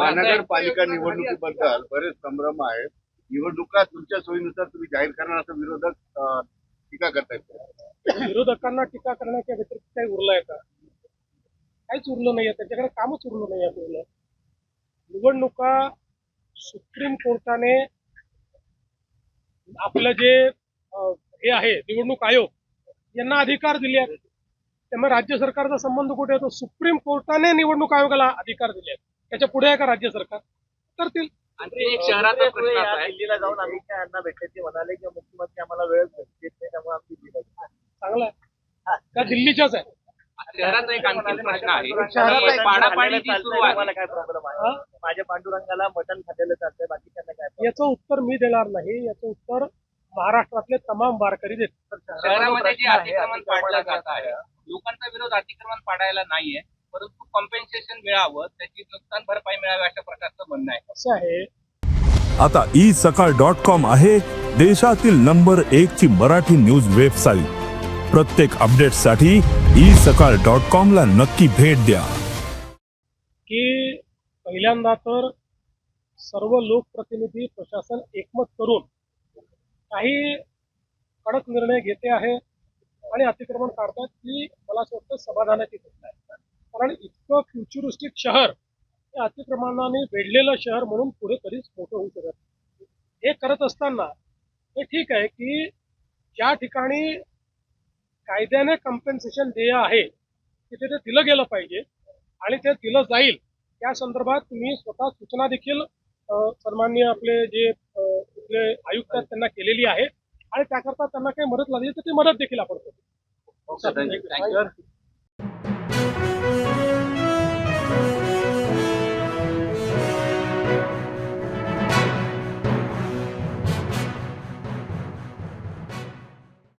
महानगरपालिका निवडणुकीबद्दल बरेच संभ्रम आहेत. निवडणुका तुमच्या सोयीनुसार तुम्ही जाहीर करणार असं विरोधक टीका करतायत. विरोधकांना टीका करण्याच्या व्यतिरिक्त काही उरलंय का? काहीच उरलं नाहीये. त्यांच्याकडे कामच उरलं नाहीये पूर्ण निवडणुका सुप्रीम कोर्टाने आपलं जे हे आहे निवडणूक आयोग यांना अधिकार दिले आहेत. त्यामुळे राज्य सरकारचा संबंध कुठे येतो सुप्रीम कोर्टाने निवडणूक आयोगाला अधिकार दिले आहेत. त्याच्या पुढे आहे का राज्य सरकार? करतील. आणखी एक शहराचा प्रश्न असा आहे. दिल्लीला जाऊन अमित शहा यांना भेटले ते म्हणाले की मुख्यमंत्री आम्हाला वेळ देत नाही त्यामुळे आम्ही दिल्लीला गेलो. चांगला आहे. त्या दिल्लीच्याच आहे? शहराचा एक आणखी प्रश्न आहे. शहरात की पाडापाडी जी चालतंय, सुरू आहे. तुम्हाला काय प्रॉब्लेम? आहे? माझ्या पांडुरंगाला मटण खाल्लेलं चालतंय बाकीच्यांना काय problem? याचं उत्तर मी देणार नाही. याचं उत्तर महाराष्ट्रातले तमाम वारकरी देतील. शहरामध्ये जे अतिक्रमण पाडलं जात आहे लोकांचा विरोध अतिक्रमण पाडायला नाहीये. परंतु कॉम्पेन्सेशन मिळावं त्याची नुकसान भरपाई मिळावी अशा प्रकारचं म्हणणं आहे. असं आहे. आता ई सकाळ डॉट कॉम आहे देशातील नंबर एक ची मराठी न्यूज वेबसाईट. प्रत्येक अपडेटसाठी ई सकाळ डॉट कॉम ला नक्की भेट द्या. की पहिल्यांदा तर सर्व लोकप्रतिनिधी प्रशासन एकमत करून काही कडक निर्णय घेते आहे आणि अतिक्रमण काढतात ही मला असं वाटतं समाधानाची कारण इतकं फ्युचरिस्टिक शहर हे अतिक्रमणाने वेढलेलं शहर म्हणून पुढे कधीच मोठं होऊ शकत. हे करत असताना हे ठीक आहे की ज्या ठिकाणी कायद्याने कम्पेन्सेशन देय आहे तिथे ते दिलं गेलं पाहिजे आणि ते दिलं जाईल त्या संदर्भात तुम्ही स्वतः सूचना देखील अ, सन्माननीय आपले जे इथले आयुक्त आहेत त्यांना केलेली आहे आणि त्याकरता त्यांना काही मदत लागली तर ती मदत देखील आपण करू थँक्यू